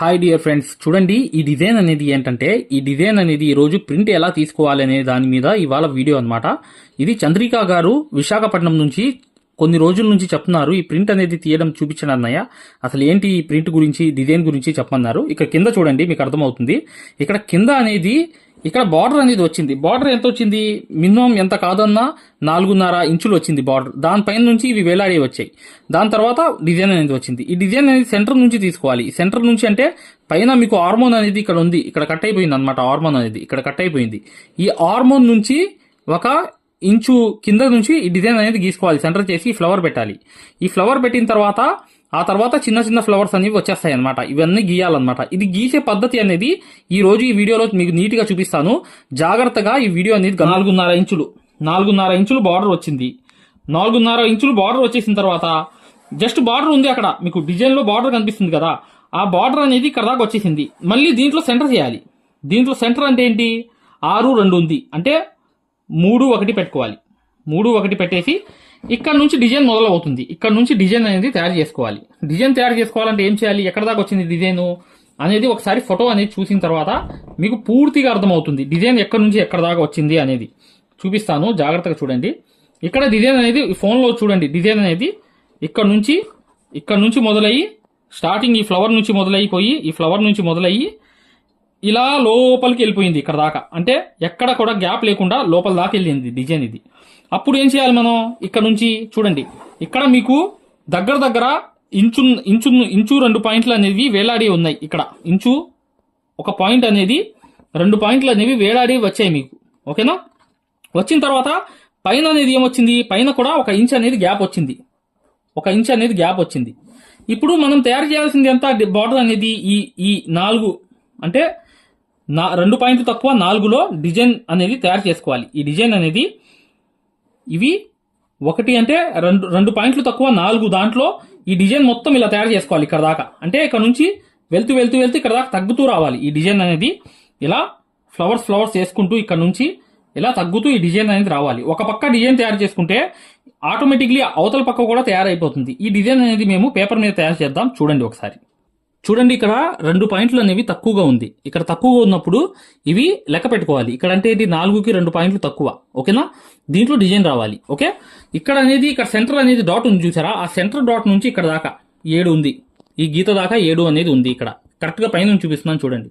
Hi dear friends చూడండి ఈ design అనేది ఏంటంటే ఈ డిజైన్ అనేది ఈరోజు ప్రింట్ ఎలా తీసుకోవాలి అనే దాని మీద ఇవాళ వీడియో అన్నమాట. ఇది చంద్రిక గారు విశాఖపట్నం నుంచి కొన్ని రోజుల నుంచి చెప్తున్నారు. ఈ ప్రింట్ అనేది తీయడం చూపించండి అన్నయ్య. అసలు ఏంటి ఈ ప్రింట్ గురించి డిజైన్ గురించి చెప్పమన్నారు. ఇక్కడ కింద చూడండి మీకు అర్థమవుతుంది. ఇక్కడ కింద అనేది ఇక్కడ బార్డర్ అనేది వచ్చింది. బార్డర్ ఎంత వచ్చింది? మినిమం ఎంత కాదన్నా నాలుగున్నర ఇంచులు వచ్చింది బార్డర్. దానిపైన నుంచి ఇవి వేలాడి వచ్చాయి. దాని తర్వాత డిజైన్ అనేది వచ్చింది. ఈ డిజైన్ అనేది సెంటర్ నుంచి తీసుకోవాలి. సెంటర్ నుంచి అంటే పైన మీకు హార్మోన్ అనేది ఇక్కడ ఉంది. ఇక్కడ కట్ అయిపోయింది అనమాట హార్మోన్ అనేది. ఇక్కడ కట్ అయిపోయింది. ఈ హార్మోన్ నుంచి ఒక ఇంచు కింద నుంచి ఈ డిజైన్ అనేది గీసుకోవాలి. సెంటర్ చేసి ఫ్లవర్ పెట్టాలి. ఈ ఫ్లవర్ పెట్టిన తర్వాత ఆ తర్వాత చిన్న చిన్న ఫ్లవర్స్ అనేవి వచ్చేస్తాయి అనమాట ఇవన్నీ గీయాలన్నమాట. ఇది గీసే పద్ధతి అనేది ఈ రోజు ఈ వీడియోలో మీకు నీట్గా చూపిస్తాను. జాగ్రత్తగా ఈ వీడియో అనేది నాలుగున్నర ఇంచులు. నాలుగున్నర ఇంచులు బార్డర్ వచ్చింది. నాలుగున్నర ఇంచులు బార్డర్ వచ్చేసిన తర్వాత జస్ట్ బార్డర్ ఉంది అక్కడ. మీకు డిజైన్లో బార్డర్ కనిపిస్తుంది కదా. ఆ బార్డర్ అనేది ఇక్కడ దాకా వచ్చేసింది. మళ్ళీ దీంట్లో సెంటర్ చేయాలి. దీంట్లో సెంటర్ అంటే ఏంటి? ఆరు రెండు ఉంది. అంటే మూడు ఒకటి పెట్టుకోవాలి. మూడు ఒకటి పెట్టేసి ఇక్కడ నుంచి డిజైన్ మొదలవుతుంది. ఇక్కడ నుంచి డిజైన్ అనేది తయారు చేసుకోవాలి. డిజైన్ తయారు చేసుకోవాలంటే ఏం చేయాలి? ఎక్కడ దాకా వచ్చింది డిజైన్ అనేది ఒకసారి ఫోటో అనేది చూసిన తర్వాత మీకు పూర్తిగా అర్థమవుతుంది. డిజైన్ ఎక్కడి నుంచి ఎక్కడ దాకా వచ్చింది అనేది. చూపిస్తాను. జాగ్రత్తగా చూడండి. ఇక్కడ డిజైన్ అనేది ఫోన్లో చూడండి. డిజైన్ అనేది ఇక్కడ నుంచి ఇక్కడ నుంచి మొదలయ్యి స్టార్టింగ్ ఈ ఫ్లవర్ నుంచి మొదలైపోయి ఈ ఫ్లవర్ నుంచి మొదలయ్యి ఇలా లోపలికి వెళ్ళిపోయింది ఇక్కడ దాకా. అంటే ఎక్కడ కూడా గ్యాప్ లేకుండా లోపల దాకా వెళ్ళింది డిజైన్ ఇది. అప్పుడు ఏం చేయాలి మనం? ఇక్కడ నుంచి చూడండి. ఇక్కడ మీకు దగ్గర దగ్గర ఇంచు ఇంచు ఇంచు రెండు పాయింట్లు అనేవి వేలాడి ఉన్నాయి ఇక్కడ. ఇంచు ఒక పాయింట్ అనేది రెండు పాయింట్లు అనేవి వేలాడి వచ్చాయి మీకు. ఓకేనా? వచ్చిన తర్వాత పైన అనేది ఏమొచ్చింది? పైన కూడా ఒక ఇంచ్ అనేది గ్యాప్ వచ్చింది. ఒక ఇంచ్ అనేది గ్యాప్ వచ్చింది. ఇప్పుడు మనం తయారు చేయాల్సింది ఎంత? బార్డర్ అనేది ఈ ఈ నాలుగు అంటే నా రెండు పాయింట్లు తక్కువ నాలుగులో డిజైన్ అనేది తయారు చేసుకోవాలి. ఈ డిజైన్ అనేది ఇవి ఒకటి అంటే రెండు రెండు పాయింట్లు తక్కువ నాలుగు దాంట్లో ఈ డిజైన్ మొత్తం ఇలా తయారు చేసుకోవాలి ఇక్కడ దాకా. అంటే ఇక్కడ నుంచి వెళ్తూ వెళ్తూ వెళ్తూ ఇక్కడ దాకా తగ్గుతూ రావాలి ఈ డిజైన్ అనేది. ఇలా ఫ్లవర్స్ ఫ్లవర్స్ వేసుకుంటూ ఇక్కడ నుంచి ఇలా తగ్గుతూ ఈ డిజైన్ అనేది రావాలి. ఒక పక్క డిజైన్ తయారు చేసుకుంటే ఆటోమేటిక్లీ అవతల పక్క కూడా తయారైపోతుంది. ఈ డిజైన్ అనేది మేము పేపర్ మీద తయారు చేద్దాం. చూడండి ఒకసారి. చూడండి ఇక్కడ రెండు పాయింట్లు అనేవి తక్కువగా ఉంది. ఇక్కడ తక్కువగా ఉన్నప్పుడు ఇవి లెక్క పెట్టుకోవాలి. ఇక్కడ అంటే ఇది నాలుగుకి రెండు పాయింట్లు తక్కువ. ఓకేనా? దీంట్లో డిజైన్ రావాలి. ఓకే? ఇక్కడ అనేది ఇక్కడ సెంటర్ అనేది డాట్ ఉంది చూసారా? ఆ సెంటర్ డాట్ నుంచి ఇక్కడ దాకా ఏడు ఉంది. ఈ గీత దాకా ఏడు అనేది ఉంది ఇక్కడ. కరెక్ట్గా పైన చూపిస్తున్నాను చూడండి.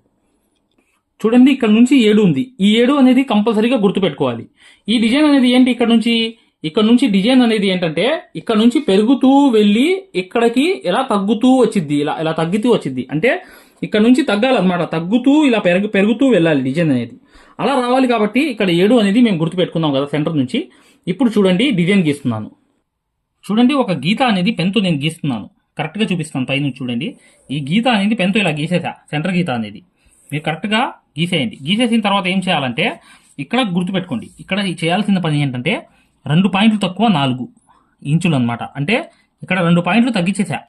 చూడండి ఇక్కడ నుంచి ఏడు ఉంది. ఈ ఏడు అనేది కంపల్సరీగా గుర్తుపెట్టుకోవాలి. ఈ డిజైన్ అనేది ఏంటి ఇక్కడ నుంచి? ఇక్కడ నుంచి డిజైన్ అనేది ఏంటంటే ఇక్కడ నుంచి పెరుగుతూ వెళ్ళి ఇక్కడికి ఇలా తగ్గుతూ వచ్చింది ఇలా ఇలా తగ్గుతూ వచ్చింది అంటే ఇక్కడ నుంచి తగ్గాలన్నమాట తగ్గుతూ ఇలా పెరుగు పెరుగుతూ వెళ్ళాలి డిజైన్ అనేది. అలా రావాలి కాబట్టి ఇక్కడ ఏడు అనేది మేము గుర్తుపెట్టుకున్నాం కదా సెంటర్ నుంచి. ఇప్పుడు చూడండి డిజైన్ గీస్తున్నాను. చూడండి ఒక గీత అనేది పెన్తో నేను గీస్తున్నాను. కరెక్ట్గా చూపిస్తాను పైన చూడండి. ఈ గీత అనేది పెన్తో ఇలా గీసేసా సెంటర్ గీత అనేది. మీరు కరెక్ట్గా గీసేయండి. గీసేసిన తర్వాత ఏం చేయాలంటే ఇక్కడ గుర్తుపెట్టుకోండి. ఇక్కడ చేయాల్సిన పని ఏంటంటే రెండు పాయింట్లు తక్కువ నాలుగు ఇంచులు అనమాట అంటే ఇక్కడ రెండు పాయింట్లు తగ్గించేసా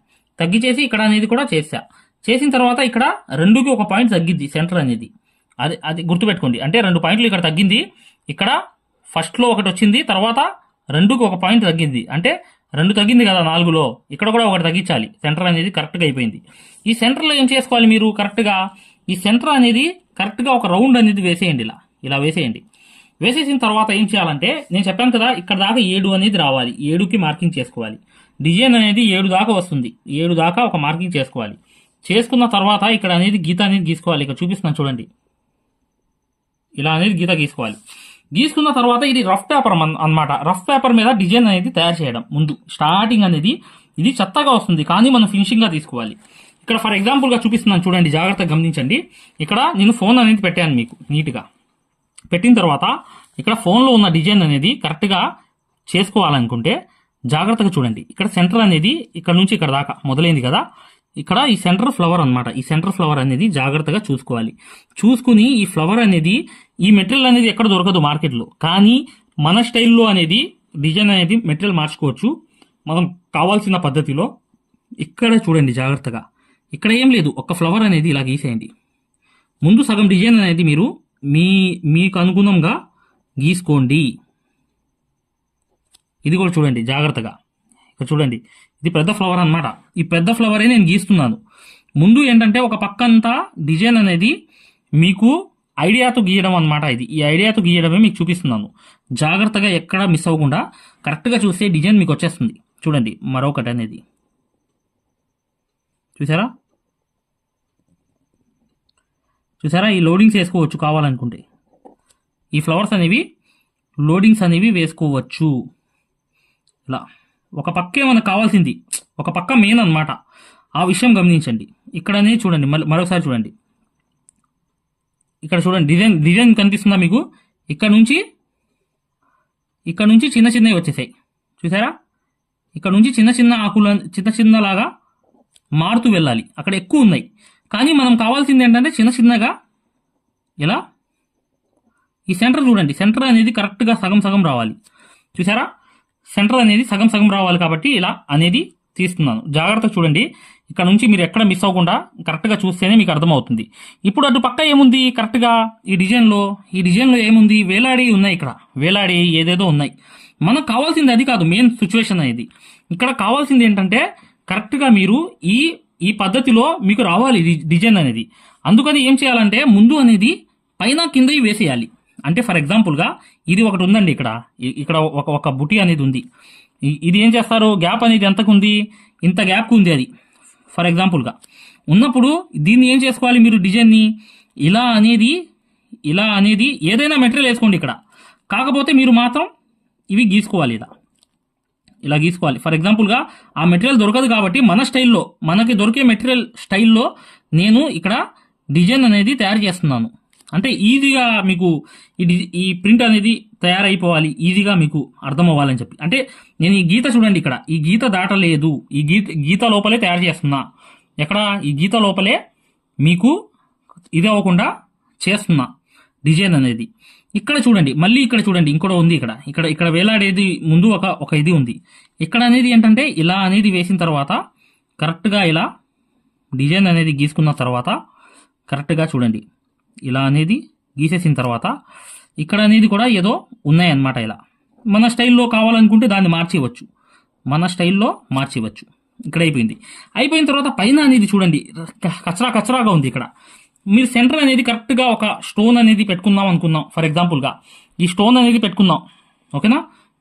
తగ్గించేసి ఇక్కడ అనేది కూడా చేసా. చేసిన తర్వాత ఇక్కడ రెండుకి ఒక పాయింట్ తగ్గింది సెంటర్ అనేది. అది అది గుర్తుపెట్టుకోండి. అంటే రెండు పాయింట్లు ఇక్కడ తగ్గింది ఇక్కడ ఫస్ట్లో ఒకటి వచ్చింది తర్వాత రెండుకి ఒక పాయింట్ తగ్గింది. అంటే రెండు తగ్గింది కదా నాలుగులో ఇక్కడ కూడా ఒకటి తగ్గించాలి. సెంటర్ అనేది కరెక్ట్గా అయిపోయింది. ఈ సెంటర్లో ఏం చేసుకోవాలి మీరు కరెక్ట్గా? ఈ సెంటర్ అనేది కరెక్ట్గా ఒక రౌండ్ అనేది వేసేయండి ఇలా. ఇలా వేసేయండి. వేసేసిన తర్వాత ఏం చేయాలంటే నేను చెప్పాను కదా ఇక్కడ దాకా ఏడు అనేది రావాలి. ఏడుకి మార్కింగ్ చేసుకోవాలి. డిజైన్ అనేది ఏడు దాకా వస్తుంది. ఏడు దాకా ఒక మార్కింగ్ చేసుకోవాలి. చేసుకున్న తర్వాత ఇక్కడ అనేది గీత అనేది గీసుకోవాలి. ఇక్కడ చూపిస్తున్నాను చూడండి. ఇలా అనేది గీత గీసుకోవాలి. గీసుకున్న తర్వాత ఇది రఫ్ పేపర్ అన్నమాట. రఫ్ పేపర్ మీద డిజైన్ అనేది తయారు చేయడం ముందు. స్టార్టింగ్ అనేది ఇది చెత్తగా వస్తుంది. కానీ మనం ఫినిషింగ్గా తీసుకోవాలి. ఇక్కడ ఫర్ ఎగ్జాంపుల్గా చూపిస్తున్నాను చూడండి. జాగ్రత్తగా గమనించండి. ఇక్కడ నేను ఫోన్ అనేది పెట్టాను మీకు. నీట్గా పెట్టిన తర్వాత ఇక్కడ ఫోన్లో ఉన్న డిజైన్ అనేది కరెక్ట్గా చేసుకోవాలనుకుంటే జాగ్రత్తగా చూడండి. ఇక్కడ సెంటర్ అనేది ఇక్కడ నుంచి ఇక్కడ దాకా మొదలైంది కదా. ఇక్కడ ఈ సెంటర్ ఫ్లవర్ అన్నమాట. ఈ సెంటర్ ఫ్లవర్ అనేది జాగ్రత్తగా చూసుకోవాలి. చూసుకుని ఈ ఫ్లవర్ అనేది ఈ మెటీరియల్ అనేది ఎక్కడ దొరకదు మార్కెట్లో. కానీ మన స్టైల్లో అనేది డిజైన్ అనేది మెటీరియల్ మార్చుకోవచ్చు. మనం కావాల్సిన పద్ధతిలో ఇక్కడ చూడండి జాగ్రత్తగా. ఇక్కడ ఏం లేదు. ఒక ఫ్లవర్ అనేది ఇలా గీసేయండి. ముందు సగం డిజైన్ అనేది మీరు మీ మీకు అనుగుణంగా గీసుకోండి. ఇది కూడా చూడండి జాగ్రత్తగా. ఇక్కడ చూడండి ఇది పెద్ద ఫ్లవర్ అన్నమాట. ఈ పెద్ద ఫ్లవరే నేను గీస్తున్నాను. ముందు ఏంటంటే ఒక పక్కంతా డిజైన్ అనేది మీకు ఐడియాతో గీయడం అనమాట ఇది. ఈ ఐడియాతో గీయడమే మీకు చూపిస్తున్నాను. జాగ్రత్తగా ఎక్కడ మిస్ అవ్వకుండా కరెక్ట్గా చూస్తే డిజైన్ మీకు వచ్చేస్తుంది. చూడండి మరొకటి అనేది. చూసారా? చూసారా? ఈ లోడింగ్స్ వేసుకోవచ్చు కావాలనుకుంటే. ఈ ఫ్లవర్స్ అనేవి లోడింగ్స్ అనేవి వేసుకోవచ్చు. ఇలా. ఒక పక్కే మనకు కావాల్సింది. ఒక పక్క మెయిన్ అన్నమాట. ఆ విషయం గమనించండి. ఇక్కడనే చూడండి. మళ్ళీ మరొకసారి చూడండి. ఇక్కడ చూడండి. డిజైన్ డిజైన్ కనిపిస్తుందా మీకు? ఇక్కడ నుంచి ఇక్కడ నుంచి చిన్న చిన్నవి వచ్చేసాయి. చూసారా? ఇక్కడ నుంచి చిన్న చిన్న ఆకులు చిన్న చిన్నలాగా మారుతూ వెళ్ళాలి. అక్కడ ఎక్కువ ఉన్నాయి. కానీ మనం కావాల్సింది ఏంటంటే చిన్న చిన్నగా ఇలా ఈ సెంటర్ చూడండి. సెంటర్ అనేది కరెక్ట్గా సగం సగం రావాలి. చూసారా? సెంటర్ అనేది సగం సగం రావాలి కాబట్టి ఇలా అనేది తీస్తున్నాను. జాగ్రత్తగా చూడండి. ఇక్కడ నుంచి మీరు ఎక్కడ మిస్ అవ్వకుండా కరెక్ట్గా చూస్తేనే మీకు అర్థమవుతుంది. ఇప్పుడు అటు పక్క ఏముంది? కరెక్ట్గా ఈ డిజైన్లో ఈ డిజైన్లో ఏముంది? వేలాడి ఉన్నాయి ఇక్కడ. వేలాడి ఏదేదో ఉన్నాయి. మనకు కావాల్సింది అది కాదు మెయిన్ సిచ్యువేషన్ అనేది. ఇక్కడ కావాల్సింది ఏంటంటే కరెక్ట్గా మీరు ఈ ఈ పద్ధతిలో మీకు రావాలి డిజైన్ అనేది. అందుకని ఏం చేయాలంటే ముందు అనేది పైన కింద వేసేయాలి. అంటే ఫర్ ఎగ్జాంపుల్గా ఇది ఒకటి ఉందండి ఇక్కడ. ఇక్కడ ఒక ఒక బుటి అనేది ఉంది. ఇది ఏం చేస్తారు? గ్యాప్ అనేది ఎంతకు ఉంది? ఇంత గ్యాప్కు ఉంది అది. ఫర్ ఎగ్జాంపుల్గా ఉన్నప్పుడు దీన్ని ఏం చేసుకోవాలి మీరు డిజైన్ని? ఇలా అనేది ఇలా అనేది ఏదైనా మెటీరియల్ వేసుకోండి ఇక్కడ. కాకపోతే మీరు మాత్రం ఇవి గీసుకోవాలి ఇలా. ఇలా గీసుకోవాలి. ఫర్ ఎగ్జాంపుల్గా ఆ మెటీరియల్ దొరకదు కాబట్టి మన స్టైల్లో మనకి దొరికే మెటీరియల్ స్టైల్లో నేను ఇక్కడ డిజైన్ అనేది తయారు చేస్తున్నాను. అంటే ఈజీగా మీకు ఈ ఈ ప్రింట్ అనేది తయారైపోవాలి ఈజీగా మీకు అర్థం అవ్వాలని చెప్పి. అంటే నేను ఈ గీత చూడండి ఇక్కడ. ఈ గీత దాటలేదు. ఈ గీత గీత లోపలే తయారు చేస్తున్నా. ఎక్కడ? ఈ గీత లోపలే మీకు ఇది అవ్వకుండా చేస్తున్నా డిజైన్ అనేది. ఇక్కడ చూడండి మళ్ళీ ఇక్కడ చూడండి ఇంకోటి ఉంది ఇక్కడ. ఇక్కడ ఇక్కడ వేలాడేది ముందు ఒక ఒక ఇది ఉంది. ఇక్కడ అనేది ఏంటంటే ఇలా అనేది వేసిన తర్వాత కరెక్ట్గా ఇలా డిజైన్ అనేది గీసుకున్న తర్వాత కరెక్ట్గా చూడండి. ఇలా అనేది గీసేసిన తర్వాత ఇక్కడ అనేది కూడా ఏదో ఉన్నాయన్నమాట ఇలా. మన స్టైల్లో కావాలనుకుంటే దాన్ని మార్చేయవచ్చు. మన స్టైల్లో మార్చేయవచ్చు. ఇక్కడ అయిపోయింది. అయిపోయిన తర్వాత పైన అనేది చూడండి కచరా కచరాగా ఉంది ఇక్కడ. మీరు సెంటర్ అనేది కరెక్ట్గా ఒక స్టోన్ అనేది పెట్టుకుందాం అనుకుందాం. ఫర్ ఎగ్జాంపుల్గా ఈ స్టోన్ అనేది పెట్టుకుందాం. ఓకేనా?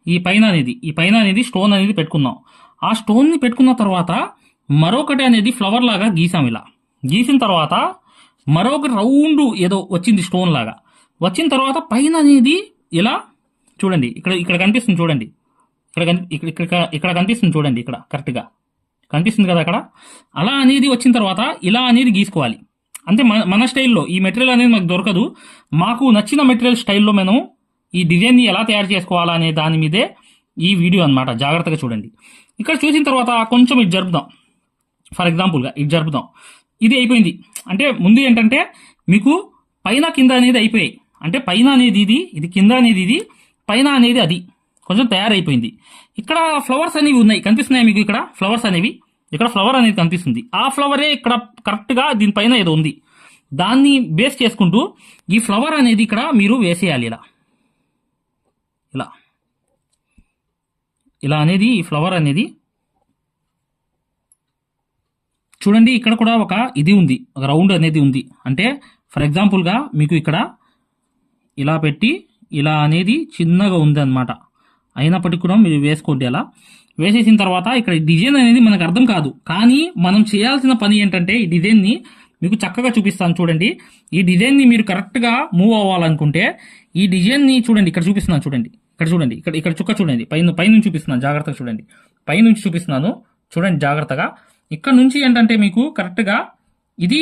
ఈ పైన అనేది ఈ పైన అనేది స్టోన్ అనేది పెట్టుకుందాం. ఆ స్టోన్ని పెట్టుకున్న తర్వాత మరొకటి అనేది ఫ్లవర్ లాగా గీసాం ఇలా. గీసిన తర్వాత మరొక రౌండ్ ఏదో వచ్చింది స్టోన్ లాగా. వచ్చిన తర్వాత పైన అనేది ఇలా చూడండి ఇక్కడ ఇక్కడ కనిపిస్తుంది చూడండి. ఇక్కడ ఇక్కడ ఇక్కడ ఇక్కడ కనిపిస్తుంది చూడండి ఇక్కడ కరెక్ట్గా. కనిపిస్తుంది కదా అక్కడ? అలా అనేది వచ్చిన తర్వాత ఇలా అనేది గీసుకోవాలి. అంటే మన మన స్టైల్లో ఈ మెటీరియల్ అనేది మాకు దొరకదు. మాకు నచ్చిన మెటీరియల్ స్టైల్లో మనం ఈ డిజైన్ని ఎలా తయారు చేసుకోవాలా అనే దాని మీదే ఈ వీడియో అన్నమాట. జాగ్రత్తగా చూడండి. ఇక్కడ చూసిన తర్వాత కొంచెం ఇది జరుపుదాం. ఫర్ ఎగ్జాంపుల్గా ఇది జరుపుదాం. ఇది అయిపోయింది. అంటే ముందు ఏంటంటే మీకు పైన కింద అనేది అయిపోయాయి. అంటే పైన అనేది ఇది ఇది కింద అనేది ఇది పైన అనేది అది. కొంచెం తయారైపోయింది. ఇక్కడ ఫ్లవర్స్ అనేవి ఉన్నాయి. కనిపిస్తున్నాయి మీకు ఇక్కడ? ఫ్లవర్స్ అనేవి. ఇక్కడ ఫ్లవర్ అనేది కనిపిస్తుంది. ఆ ఫ్లవరే ఇక్కడ కరెక్ట్గా దీనిపైన ఏదో ఉంది. దాన్ని బేస్ చేసుకుంటూ ఈ ఫ్లవర్ అనేది ఇక్కడ మీరు వేసేయాలి ఇలా. ఇలా. ఇలా అనేది ఈ ఫ్లవర్ అనేది. చూడండి ఇక్కడ కూడా ఒక ఇది ఉంది. ఒక రౌండ్ అనేది ఉంది. అంటే ఫర్ ఎగ్జాంపుల్గా మీకు ఇక్కడ ఇలా పెట్టి ఇలా అనేది చిన్నగా ఉంది అనమాట అయినప్పటికీ కూడా మీరు వేసుకోండి అలా. వేసేసిన తర్వాత ఇక్కడ డిజైన్ అనేది మనకు అర్థం కాదు. కానీ మనం చేయాల్సిన పని ఏంటంటే ఈ డిజైన్ని మీకు చక్కగా చూపిస్తాను చూడండి. ఈ డిజైన్ని మీరు కరెక్ట్గా మూవ్ అవ్వాలనుకుంటే ఈ డిజైన్ని చూడండి. ఇక్కడ చూపిస్తున్నాను చూడండి. ఇక్కడ చూడండి. ఇక్కడ ఇక్కడ చుక్క చూడండి. పైన పైనుంచి చూపిస్తున్నాను. జాగ్రత్తగా చూడండి. పైనుంచి చూపిస్తున్నాను. చూడండి జాగ్రత్తగా. ఇక్కడ నుంచి ఏంటంటే మీకు కరెక్ట్గా ఇది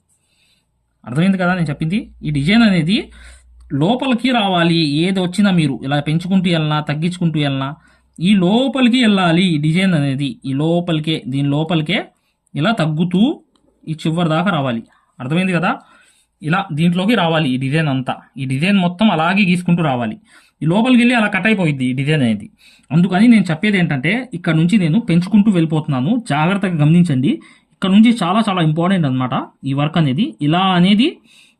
అర్థమైంది కదా నేను చెప్పింది? ఈ డిజైన్ అనేది లోపలికి రావాలి. ఏది వచ్చినా మీరు ఇలా పెంచుకుంటూ వెళ్ళినా తగ్గించుకుంటూ వెళ్ళినా ఈ లోపలికి వెళ్ళాలి ఈ డిజైన్ అనేది. ఈ లోపలికే దీని లోపలికే ఇలా తగ్గుతూ ఈ చివరి దాకా రావాలి. అర్థమైంది కదా? ఇలా దీంట్లోకి రావాలి ఈ డిజైన్ అంతా. ఈ డిజైన్ మొత్తం అలాగే గీసుకుంటూ రావాలి. ఈ లోపలికి వెళ్ళి అలా కట్ అయిపోయింది ఈ డిజైన్ అనేది. అందుకని నేను చెప్పేది ఏంటంటే ఇక్కడ నుంచి నేను పెంచుకుంటూ వెళ్ళిపోతున్నాను. జాగ్రత్తగా గమనించండి. ఇక్కడ నుంచి చాలా చాలా ఇంపార్టెంట్ అనమాట ఈ వర్క్ అనేది. ఇలా అనేది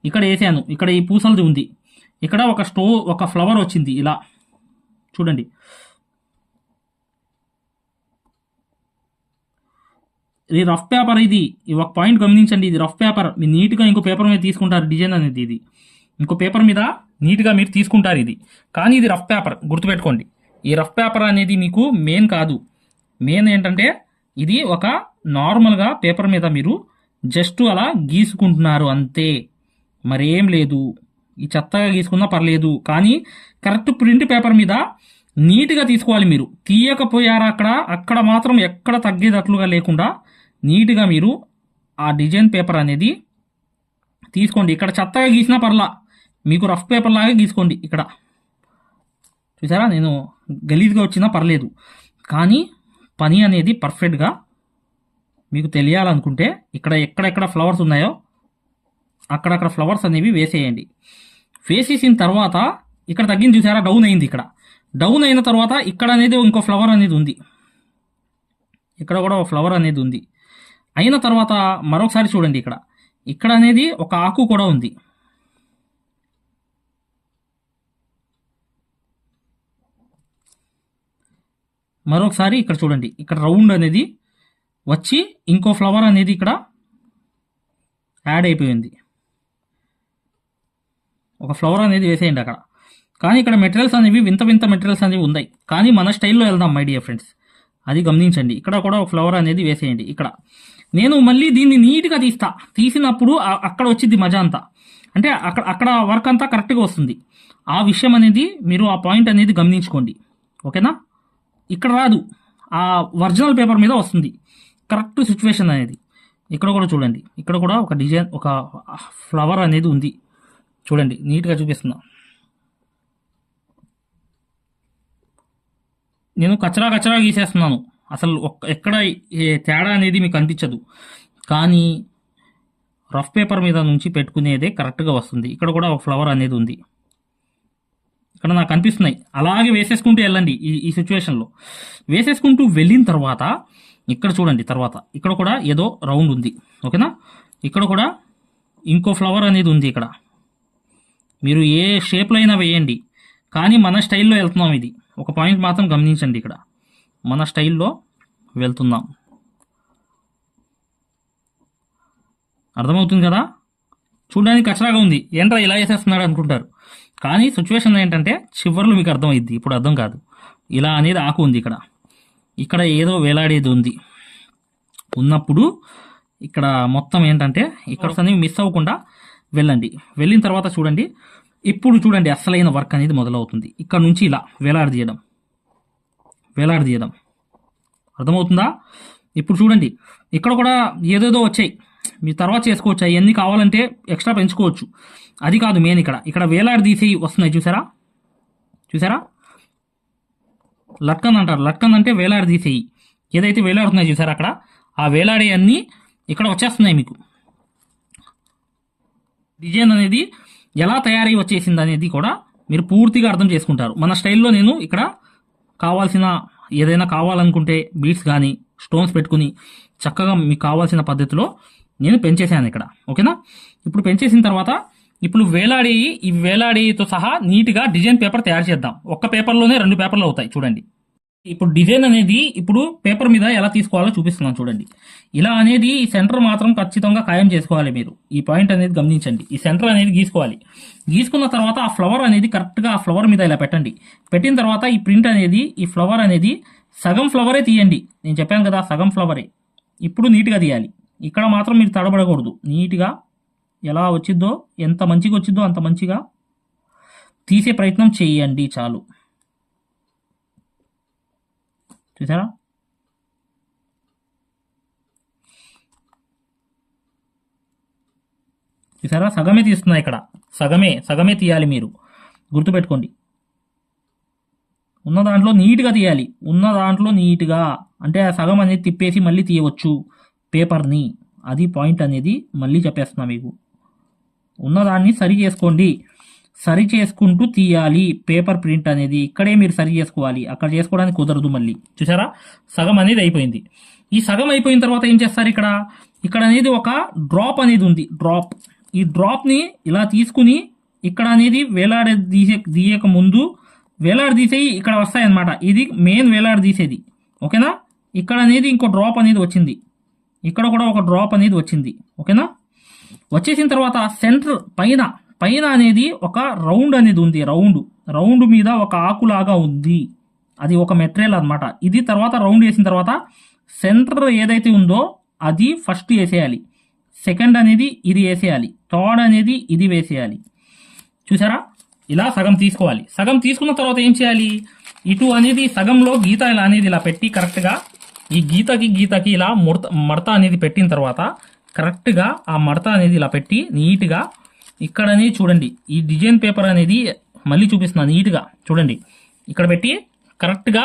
ఇక్కడ వేసాను ఇక్కడ ఈ పూసలది ఉంది. ఇక్కడ ఒక స్టో ఒక ఫ్లవర్ వచ్చింది ఇలా. చూడండి. ఇది రఫ్ పేపర్ ఇది. ఈ ఒక పాయింట్ గమనించండి. ఇది రఫ్ పేపర్. మీరు నీట్గా ఇంకో పేపర్ మీద తీసుకుంటారు డిజైన్ అనేది ఇది. ఇంకో పేపర్ మీద నీట్గా మీరు తీసుకుంటారు ఇది. కానీ ఇది రఫ్ పేపర్. గుర్తుపెట్టుకోండి. ఈ రఫ్ పేపర్ అనేది మీకు మెయిన్ కాదు. మెయిన్ ఏంటంటే ఇది ఒక నార్మల్గా పేపర్ మీద మీరు జస్ట్ అలా గీసుకుంటున్నారు అంతే. మరేం లేదు. ఈ చెత్తగా గీసుకున్నా పర్లేదు. కానీ కరెక్ట్ ప్రింట్ పేపర్ మీద నీట్గా తీసుకోవాలి మీరు. తీయకపోయారా అక్కడ? అక్కడ మాత్రం ఎక్కడ తగ్గేటట్లుగా లేకుండా నీట్గా మీరు ఆ డిజైన్ పేపర్ అనేది తీసుకోండి. ఇక్కడ చెత్తగా గీసినా పర్లా. మీకు రఫ్ పేపర్ లాగా గీసుకోండి ఇక్కడ. చూసారా? నేను గలీజ్గా వచ్చినా పర్లేదు. కానీ పని అనేది పర్ఫెక్ట్గా మీకు తెలియాలనుకుంటే ఇక్కడ ఎక్కడెక్కడ ఫ్లవర్స్ ఉన్నాయో అక్కడక్కడ ఫ్లవర్స్ అనేవి వేసేయండి. వేసేసిన తర్వాత ఇక్కడ తగ్గింది చూసారా? డౌన్ అయింది ఇక్కడ. డౌన్ అయిన తర్వాత ఇక్కడ అనేది ఇంకో ఫ్లవర్ అనేది ఉంది. ఇక్కడ కూడా ఒక ఫ్లవర్ అనేది ఉంది. అయిన తర్వాత మరొకసారి చూడండి ఇక్కడ. ఇక్కడ అనేది ఒక ఆకు కూడా ఉంది. మరొకసారి ఇక్కడ చూడండి. ఇక్కడ రౌండ్ అనేది వచ్చి ఇంకో ఫ్లవర్ అనేది ఇక్కడ యాడ్ అయిపోయింది. ఒక ఫ్లవర్ అనేది వేసేయండి అక్కడ. కానీ ఇక్కడ మెటీరియల్స్ అనేవి వింత వింత మెటీరియల్స్ అనేవి ఉన్నాయి. కానీ మన స్టైల్లో వెళ్దాం మై డియర్ ఫ్రెండ్స్ అది గమనించండి. ఇక్కడ కూడా ఒక ఫ్లవర్ అనేది వేసేయండి. ఇక్కడ. నేను మళ్ళీ దీన్ని నీట్గా తీస్తా. తీసినప్పుడు అక్కడ వచ్చింది మజా అంతా. అంటే అక్కడ అక్కడ వర్క్ అంతా కరెక్ట్గా వస్తుంది. ఆ విషయం అనేది మీరు ఆ పాయింట్ అనేది గమనించుకోండి. ఓకేనా? ఇక్కడ రాదు. ఆ ఒరిజినల్ పేపర్ మీద వస్తుంది. కరెక్ట్ సిచ్యువేషన్ అనేది. ఇక్కడ కూడా చూడండి. ఇక్కడ కూడా ఒక డిజైన్ ఒక ఫ్లవర్ అనేది ఉంది. చూడండి నీట్గా చూపిస్తున్నా. నేను కచరా కచరా గీసేస్తున్నాను. అసలు ఒక్క ఎక్కడ ఏ తేడా అనేది మీకు అనిపించదు. కానీ రఫ్ పేపర్ మీద నుంచి పెట్టుకునేదే కరెక్ట్గా వస్తుంది. ఇక్కడ కూడా ఒక ఫ్లవర్ అనేది ఉంది. ఇక్కడ నాకు అనిపిస్తున్నాయి. అలాగే వేసేసుకుంటూ వెళ్ళండి ఈ ఈ సిచ్యువేషన్లో వేసేసుకుంటూ వెళ్ళిన తర్వాత ఇక్కడ చూడండి తర్వాత ఇక్కడ కూడా ఏదో రౌండ్ ఉంది. ఓకేనా? ఇక్కడ కూడా ఇంకో ఫ్లవర్ అనేది ఉంది ఇక్కడ. మీరు ఏ షేప్లో అయినా వేయండి. కానీ మన స్టైల్లో వెళ్తున్నాం ఇది. ఒక పాయింట్ మాత్రం గమనించండి ఇక్కడ. మన స్టైల్లో వెళ్తున్నాం. అర్థమవుతుంది కదా? చూడడానికి కచరాగా ఉంది. ఏంట్రా ఇలా వేసేస్తున్నాడు అనుకుంటారు. కానీ సిచ్యువేషన్ ఏంటంటే చివర్లో మీకు అర్థమైద్ది. ఇప్పుడు అర్థం కాదు. ఇలా అనేది ఆకు ఉంది ఇక్కడ. ఇక్కడ ఏదో వేలాడేది ఉంది. ఉన్నప్పుడు ఇక్కడ మొత్తం ఏంటంటే ఇక్కడ అనేవి మిస్ అవ్వకుండా వెళ్ళండి. వెళ్ళిన తర్వాత చూడండి. ఇప్పుడు చూడండి అసలైన వర్క్ అనేది మొదలవుతుంది. ఇక్కడ నుంచి ఇలా వేలాడదీయడం. వేలాడదీయడం. అర్థమవుతుందా? ఇప్పుడు చూడండి. ఇక్కడ కూడా ఏదేదో వచ్చాయి. మీ తర్వాత చేసుకోవచ్చు. అవన్నీ కావాలంటే ఎక్స్ట్రా పెంచుకోవచ్చు. అది కాదు మెయిన్ ఇక్కడ. ఇక్కడ వేలాడదీసి వస్తున్నాయి చూసారా? చూసారా? లట్కన్ అంటారు. లట్కన్ అంటే వేలాడదీసేయి ఏదైతే వేలాడుతున్నాయి చూసారా అక్కడ? ఆ వేలాడే అన్నీ ఇక్కడ వచ్చేస్తున్నాయి మీకు. డిజైన్ అనేది ఎలా తయారై వచ్చేసింది అనేది కూడా మీరు పూర్తిగా అర్థం చేసుకుంటారు. మన స్టైల్లో నేను ఇక్కడ కావాల్సిన ఏదైనా కావాలనుకుంటే బీట్స్ కానీ స్టోన్స్ పెట్టుకుని చక్కగా మీకు కావాల్సిన పద్ధతిలో నేను పెంచేసాను ఇక్కడ. ఓకేనా? ఇప్పుడు పెంచేసిన తర్వాత ఇప్పుడు వేలాడి ఈ వేలాడితో సహా నీట్గా డిజైన్ పేపర్ తయారు చేద్దాం. ఒక్క పేపర్లోనే రెండు పేపర్లు అవుతాయి చూడండి. ఇప్పుడు డిజైన్ అనేది ఇప్పుడు పేపర్ మీద ఎలా తీసుకోవాలో చూపిస్తున్నాను చూడండి. ఇలా అనేది ఈ సెంటర్ మాత్రం ఖచ్చితంగా ఖాయం చేసుకోవాలి మీరు. ఈ పాయింట్ అనేది గమనించండి. ఈ సెంటర్ అనేది గీసుకోవాలి. గీసుకున్న తర్వాత ఆ ఫ్లవర్ అనేది కరెక్ట్గా ఆ ఫ్లవర్ మీద ఇలా పెట్టండి. పెట్టిన తర్వాత ఈ ప్రింట్ అనేది ఈ ఫ్లవర్ అనేది సగం ఫ్లవరే తీయండి. నేను చెప్పాను కదా సగం ఫ్లవరే. ఇప్పుడు నీట్గా తీయాలి. ఇక్కడ మాత్రం మీరు తడబడకూడదు. నీట్గా ఎలా వచ్చిద్దో ఎంత మంచిగా వచ్చిద్దో అంత మంచిగా తీసే ప్రయత్నం చేయండి చాలు. చూసారా? చూసారా? సగమే తీస్తున్నా ఇక్కడ. సగమే సగమే తీయాలి మీరు. గుర్తుపెట్టుకోండి. ఉన్న దాంట్లో నీట్గా తీయాలి. ఉన్న దాంట్లో నీట్గా. అంటే ఆ సగం అనేది తిప్పేసి మళ్ళీ తీయవచ్చు. పేపర్ని. అది పాయింట్ అనేది మళ్ళీ చెప్పేస్తున్నా మీకు. ఉన్నదాన్ని సరి చేసుకోండి. సరి చేసుకుంటూ తీయాలి. పేపర్ ప్రింట్ అనేది ఇక్కడే మీరు సరి చేసుకోవాలి. అక్కడ చేసుకోవడానికి కుదరదు మళ్ళీ. చూసారా సగం అనేది అయిపోయింది. ఈ సగం అయిపోయిన తర్వాత ఏం చేస్తారు ఇక్కడ? ఇక్కడ అనేది ఒక డ్రాప్ అనేది ఉంది. డ్రాప్. ఈ డ్రాప్ని ఇలా తీసుకుని ఇక్కడ అనేది వేలాడ తీసే తీయక ముందు వేలాడ తీసేయి ఇక్కడ వస్తాయన్నమాట. ఇది మెయిన్ వేలాడ తీసేది. ఓకేనా? ఇక్కడ అనేది ఇంకో డ్రాప్ అనేది వచ్చింది. ఇక్కడ కూడా ఒక డ్రాప్ అనేది వచ్చింది. ఓకేనా? వచ్చేసిన తర్వాత సెంటర్ పైన పైన అనేది ఒక రౌండ్ అనేది ఉంది రౌండ్. రౌండ్ మీద ఒక ఆకులాగా ఉంది. అది ఒక మెటీరియల్ అనమాట ఇది తర్వాత రౌండ్ వేసిన తర్వాత సెంటర్ ఏదైతే ఉందో అది ఫస్ట్ వేసేయాలి. సెకండ్ అనేది ఇది వేసేయాలి. థర్డ్ అనేది ఇది వేసేయాలి. చూసారా? ఇలా సగం తీసుకోవాలి. సగం తీసుకున్న తర్వాత ఏం చేయాలి? ఇటు అనేది సగంలో గీత ఇలా అనేది ఇలా పెట్టి కరెక్ట్గా ఈ గీతకి గీతకి ఇలా ముడత మడత అనేది పెట్టిన తర్వాత కరెక్ట్గా ఆ మడత అనేది ఇలా పెట్టి నీట్గా ఇక్కడ అనేది చూడండి. ఈ డిజైన్ పేపర్ అనేది మళ్ళీ చూపిస్తున్నా నీట్గా చూడండి. ఇక్కడ పెట్టి కరెక్ట్గా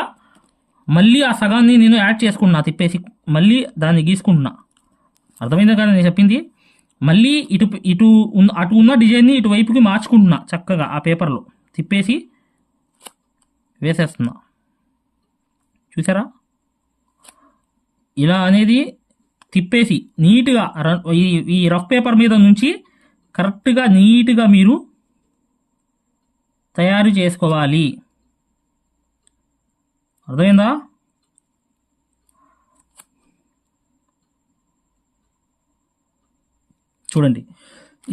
మళ్ళీ ఆ సగాన్ని నేను యాడ్ చేసుకుంటున్నా తిప్పేసి మళ్ళీ దాన్ని గీసుకుంటున్నా. అర్థమైందా కదా నేను చెప్పింది? మళ్ళీ ఇటు ఇటు ఉన్న అటు ఉన్న డిజైన్ని ఇటువైపుకి మార్చుకుంటున్నా చక్కగా ఆ పేపర్లో. తిప్పేసి వేసేస్తున్నా. చూసారా? ఇలా అనేది తిప్పేసి నీట్గా ఈ రఫ్ పేపర్ మీద నుంచి కరెక్ట్గా నీట్గా మీరు తయారు చేసుకోవాలి. అర్థమైందా? చూడండి.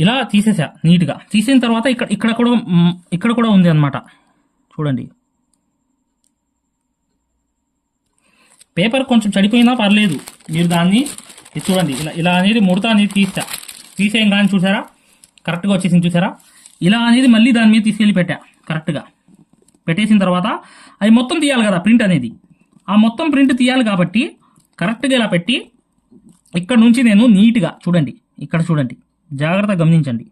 ఇలా తీసేసా నీట్గా. తీసిన తర్వాత ఇక్కడ ఇక్కడ కూడా ఇక్కడ కూడా ఉంది అనమాట చూడండి. పేపర్ కొంచెం చడిపోయినా పర్లేదు. మీరు దాన్ని ఇది చూడండి ఇలా ఇలా అనేది ముడత అనేది తీస్తా. తీసేయం కానీ చూసారా? కరెక్ట్గా వచ్చేసింది చూసారా? ఇలా అనేది మళ్ళీ దాని మీద తీసుకెళ్ళి పెట్టా కరెక్ట్గా పెట్టేసిన తర్వాత అది మొత్తం తీయాలి కదా ప్రింట్ అనేది. ఆ మొత్తం ప్రింట్ తీయాలి కాబట్టి కరెక్ట్గా ఇలా పెట్టి ఇక్కడ నుంచి నేను నీట్గా చూడండి ఇక్కడ చూడండి. జాగ్రత్తగా గమనించండి.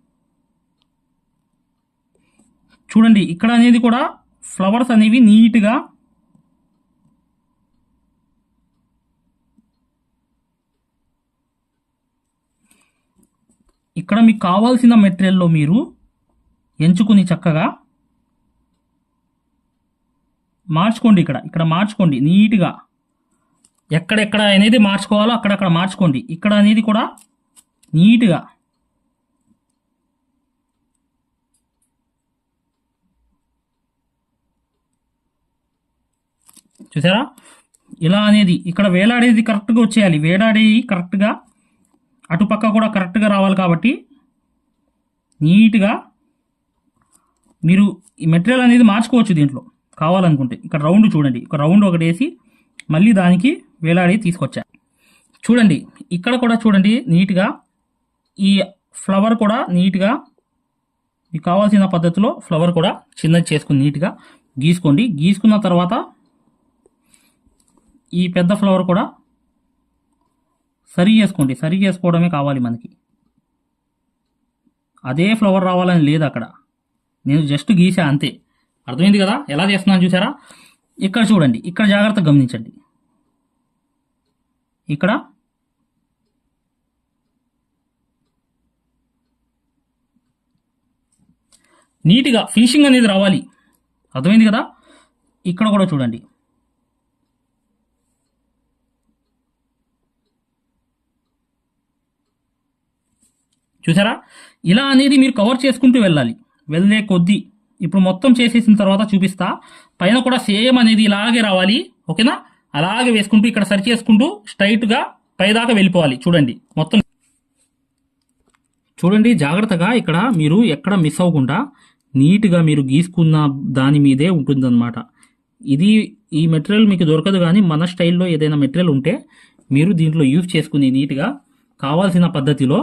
చూడండి ఇక్కడ అనేది కూడా ఫ్లవర్స్ అనేవి నీట్గా ఇక్కడ మీకు కావాల్సిన మెటీరియల్లో మీరు ఎంచుకుని చక్కగా మార్చుకోండి ఇక్కడ. ఇక్కడ మార్చుకోండి. నీట్గా ఎక్కడెక్కడ అనేది మార్చుకోవాలో అక్కడక్కడ మార్చుకోండి. ఇక్కడ అనేది కూడా నీట్గా చూసారా? ఇలా అనేది ఇక్కడ వేలాడేది కరెక్ట్గా వచ్చేయాలి. వేలాడేది కరెక్ట్గా అటుపక్క కూడా కరెక్ట్గా రావాలి కాబట్టి నీట్గా మీరు ఈ మెటీరియల్ అనేది మార్చుకోవచ్చు దీంట్లో కావాలనుకుంటే. ఇక్కడ రౌండ్ చూడండి. ఒక రౌండ్ ఒకటి వేసి మళ్ళీ దానికి వేలాడి తీసుకొచ్చా. చూడండి. ఇక్కడ కూడా చూడండి నీట్గా ఈ ఫ్లవర్ కూడా నీట్గా మీకు కావాల్సిన పద్ధతిలో ఫ్లవర్ కూడా చిన్నది చేసుకుని నీట్గా గీసుకోండి. గీసుకున్న తర్వాత ఈ పెద్ద ఫ్లవర్ కూడా సరి చేసుకోండి సరి చేసుకోవడమే కావాలి మనకి. అదే ఫ్లవర్ రావాలని లేదు అక్కడ. నేను జస్ట్ గీసా అంతే. అర్థమైంది కదా? ఎలా చేస్తున్నాను చూసారా ఇక్కడ చూడండి ఇక్కడ జాగ్రత్తగా గమనించండి. ఇక్కడ. నీట్గా ఫినిషింగ్ అనేది రావాలి. అర్థమైంది కదా? ఇక్కడ కూడా చూడండి. చూసారా? ఇలా అనేది మీరు కవర్ చేసుకుంటూ వెళ్ళాలి. వెళ్ళే కొద్దీ ఇప్పుడు మొత్తం చేసేసిన తర్వాత చూపిస్తా. పైన కూడా సేమ్ అనేది ఇలాగే రావాలి. ఓకేనా? అలాగే వేసుకుంటూ ఇక్కడ సరి చేసుకుంటూ స్ట్రైట్గా పైదాకా వెళ్ళిపోవాలి. చూడండి. మొత్తం చూడండి జాగ్రత్తగా ఇక్కడ మీరు ఎక్కడ మిస్ అవ్వకుండా నీట్గా మీరు గీసుకున్న దాని మీదే ఉంటుందన్నమాట. ఇది ఈ మెటీరియల్ మీకు దొరకదు కానీ మన స్టైల్లో ఏదైనా మెటీరియల్ ఉంటే మీరు దీంట్లో యూజ్ చేసుకుని నీట్గా కావాల్సిన పద్ధతిలో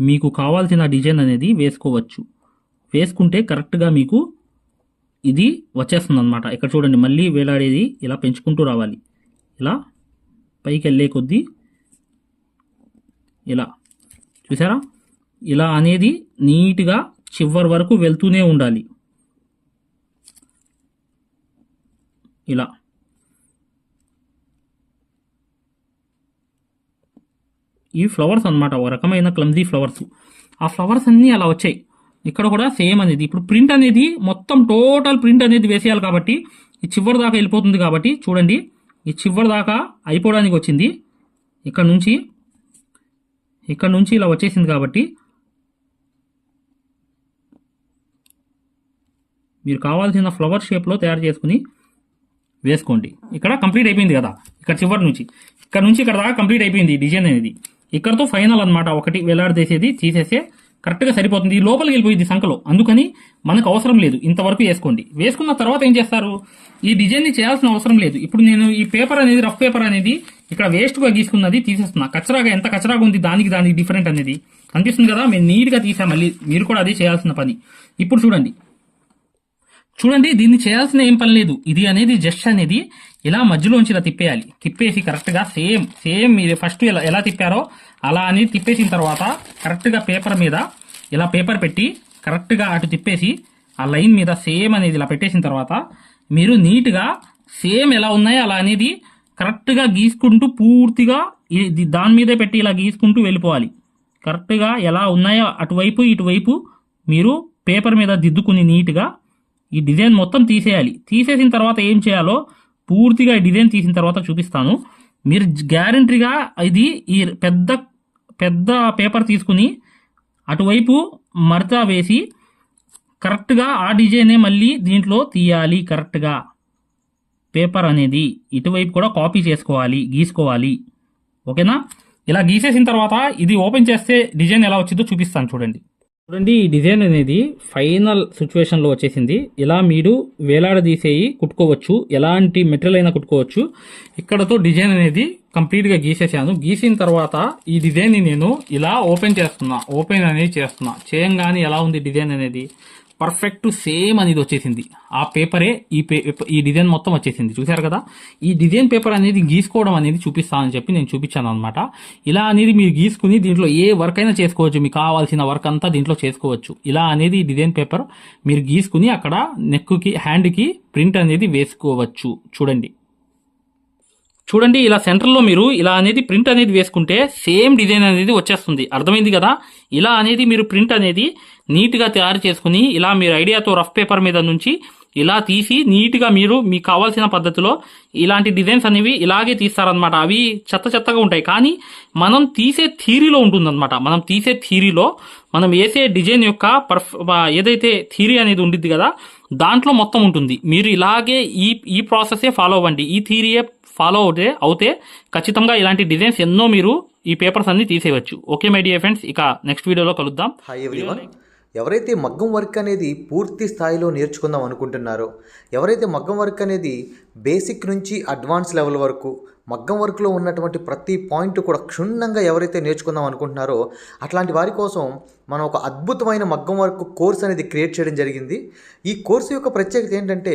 మీకు కావాల్సిన డిజైన్ అనేది వేసుకోవచ్చు. వేసుకుంటే కరెక్ట్గా మీకు ఇది వచ్చేస్తుంది అనమాట ఇక్కడ చూడండి మళ్ళీ వేలాడేది ఇలా పెంచుకుంటూ రావాలి. ఇలా పైకి వెళ్ళే కొద్దీ ఇలా. చూసారా? ఇలా అనేది నీట్గా చివరి వరకు వెళ్తూనే ఉండాలి. ఇలా. ఈ ఫ్లవర్స్ అన్నమాట ఒక రకమైన క్లమ్జీ ఫ్లవర్స్. ఆ ఫ్లవర్స్ అన్నీ అలా వచ్చాయి. ఇక్కడ కూడా సేమ్ అనేది. ఇప్పుడు ప్రింట్ అనేది మొత్తం టోటల్ ప్రింట్ అనేది వేసేయాలి కాబట్టి ఈ చివరి దాకా వెళ్ళిపోతుంది కాబట్టి చూడండి ఈ చివరి దాకా అయిపోవడానికి వచ్చింది. ఇక్కడ నుంచి ఇక్కడ నుంచి ఇలా వచ్చేసింది కాబట్టి మీరు కావాల్సిన ఫ్లవర్ షేప్లో తయారు చేసుకుని వేసుకోండి. ఇక్కడ కంప్లీట్ అయిపోయింది కదా ఇక్కడ చివరి నుంచి. ఇక్కడ నుంచి ఇక్కడ దాకా కంప్లీట్ అయిపోయింది డిజైన్ అనేది. ఇక్కడతో ఫైనల్ అనమాట ఒకటి వేలాడదీసేది తీసేస్తే కరెక్ట్గా సరిపోతుంది. ఈ లోపలికి వెళ్ళిపోయింది సంఖలో. అందుకని మనకు అవసరం లేదు. ఇంతవరకు వేసుకోండి. వేసుకున్న తర్వాత ఏం చేస్తారు? ఈ డిజైన్ని చేయాల్సిన అవసరం లేదు. ఇప్పుడు నేను ఈ పేపర్ అనేది రఫ్ పేపర్ అనేది ఇక్కడ వేస్ట్గా గీసుకున్నది తీసేస్తున్నా. కచరాగా ఎంత కచరాగా ఉంది దానికి దానికి డిఫరెంట్ అనేది. కనిపిస్తుంది కదా? మేము నీట్గా తీసాం మళ్ళీ. మీరు కూడా అదే చేయాల్సిన పని. ఇప్పుడు చూడండి. చూడండి దీన్ని చేయాల్సిన ఏం పని లేదు. ఇది అనేది జస్ట్ అనేది ఇలా మధ్యలోంచి ఇలా తిప్పేయాలి. తిప్పేసి కరెక్ట్గా సేమ్ సేమ్ ఇది ఫస్ట్ ఎలా ఎలా తిప్పారో అలా అని తిప్పేసిన తర్వాత కరెక్ట్గా పేపర్ మీద ఇలా పేపర్ పెట్టి కరెక్ట్గా అటు తిప్పేసి ఆ లైన్ మీద సేమ్ అనేది ఇలా పెట్టేసిన తర్వాత మీరు నీట్గా సేమ్ ఎలా ఉన్నాయో అలా అనేది కరెక్ట్గా గీసుకుంటూ పూర్తిగా దాని మీదే పెట్టి ఇలా గీసుకుంటూ వెళ్ళిపోవాలి. కరెక్ట్గా ఎలా ఉన్నాయో అటువైపు ఇటువైపు మీరు పేపర్ మీద దిద్దుకుని నీట్గా ఈ డిజైన్ మొత్తం తీసేయాలి. తీసేసిన తర్వాత ఏం చేయాలో పూర్తిగా ఈ డిజైన్ తీసిన తర్వాత చూపిస్తాను. మీరు గ్యారంటీగా ఇది ఈ పెద్ద పెద్ద పేపర్ తీసుకుని అటువైపు మడత వేసి కరెక్ట్గా ఆ డిజైనే మళ్ళీ దీంట్లో తీయాలి కరెక్ట్గా. పేపర్ అనేది ఇటువైపు కూడా కాపీ చేసుకోవాలి గీసుకోవాలి. ఓకేనా? ఇలా గీసేసిన తర్వాత ఇది ఓపెన్ చేస్తే డిజైన్ ఎలా వచ్చిందో చూపిస్తాను చూడండి. చూడండి ఈ డిజైన్ అనేది ఫైనల్ సిచ్యువేషన్లో వచ్చేసింది. ఇలా మీరు వేలాడదీసేయి కుట్టుకోవచ్చు ఎలాంటి మెటీరియల్ అయినా కుట్టుకోవచ్చు. ఇక్కడతో డిజైన్ అనేది కంప్లీట్గా గీసేసాను. గీసిన తర్వాత ఈ డిజైన్ని నేను ఇలా ఓపెన్ చేస్తున్నా ఓపెన్ అనేది చేస్తున్నా. చేయంగానే ఎలా ఉంది డిజైన్ అనేది? పర్ఫెక్ట్ సేమ్ అనేది వచ్చేసింది. ఆ పేపరే ఈ పే ఈ డిజైన్ మొత్తం వచ్చేసింది. చూశారు కదా? ఈ డిజైన్ పేపర్ అనేది గీసుకోవడం అనేది చూపిస్తానని చెప్పి నేను చూపించాను అనమాట ఇలా అనేది మీరు గీసుకుని దీంట్లో ఏ వర్క్ అయినా చేసుకోవచ్చు. మీకు కావాల్సిన వర్క్ అంతా దీంట్లో చేసుకోవచ్చు. ఇలా అనేది ఈ డిజైన్ పేపర్ మీరు గీసుకుని అక్కడ నెక్కి హ్యాండ్కి ప్రింట్ అనేది వేసుకోవచ్చు. చూడండి. చూడండి ఇలా సెంటర్లో మీరు ఇలా అనేది ప్రింట్ అనేది వేసుకుంటే సేమ్ డిజైన్ అనేది వచ్చేస్తుంది. అర్థమైంది కదా? ఇలా అనేది మీరు ప్రింట్ అనేది నీట్గా తయారు చేసుకుని ఇలా మీరు ఐడియాతో రఫ్ పేపర్ మీద నుంచి ఇలా తీసి నీట్గా మీరు మీకు కావాల్సిన పద్ధతిలో ఇలాంటి డిజైన్స్ అనేవి ఇలాగే తీస్తారనమాట అవి చెత్త చెత్తగా ఉంటాయి. కానీ మనం తీసే థీరీలో ఉంటుందన్నమాట. మనం తీసే థీరీలో మనం వేసే డిజైన్ యొక్క పర్ఫ్ ఏదైతే థీరీ అనేది ఉండిద్ది కదా దాంట్లో మొత్తం ఉంటుంది. మీరు ఇలాగే ఈ ఈ ప్రాసెసే ఫాలో అవ్వండి. ఈ థీరీయే ఫాలో అవుతే అవుతే ఖచ్చితంగా ఇలాంటి డిజైన్స్ ఎన్నో మీరు ఈ పేపర్స్ అన్ని తీసేయవచ్చు. ఓకే మై డియర్ ఫ్రెండ్స్ ఇక నెక్స్ట్ వీడియోలో కలుద్దాం. హాయ్ ఎవ్రీవన్ ఎవరైతే మగ్గం వర్క్ అనేది పూర్తి స్థాయిలో నేర్చుకుందాం అనుకుంటున్నారో ఎవరైతే మగ్గం వర్క్ అనేది బేసిక్ నుంచి అడ్వాన్స్ లెవెల్ వరకు మగ్గం వర్క్లో ఉన్నటువంటి ప్రతి పాయింట్ కూడా క్షుణ్ణంగా ఎవరైతే నేర్చుకుందాం అనుకుంటున్నారో అట్లాంటి వారి కోసం మనం ఒక అద్భుతమైన మగ్గం వర్క్ కోర్స్ అనేది క్రియేట్ చేయడం జరిగింది. ఈ కోర్సు యొక్క ప్రత్యేకత ఏంటంటే